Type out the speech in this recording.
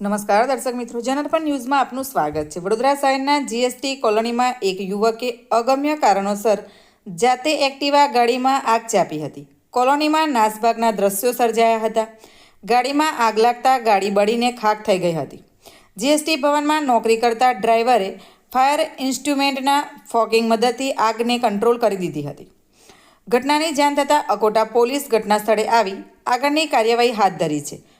નમસ્કાર દર્શક મિત્રો જનાર્પણ ન્યૂઝમાં આપનું સ્વાગત છે. વડોદરા શહેરના જીએસટી કોલોનીમાં એક યુવકે અગમ્ય કારણોસર જાતે એક્ટિવા ગાડીમાં આગ ચાપી હતી. કોલોનીમાં નાસભાગના દ્રશ્યો સર્જાયા હતા. ગાડીમાં આગ લાગતા ગાડી બળીને ખાક થઈ ગઈ હતી. જીએસટી ભવનમાં નોકરી કરતા ડ્રાઈવરે ફાયર ઇન્સ્ટ્રુમેન્ટના ફોગિંગ મદદથી આગને કંટ્રોલ કરી દીધી હતી. ઘટનાની જાણ થતાં અકોટા પોલીસ ઘટના સ્થળે આવી આગળની કાર્યવાહી હાથ ધરી છે.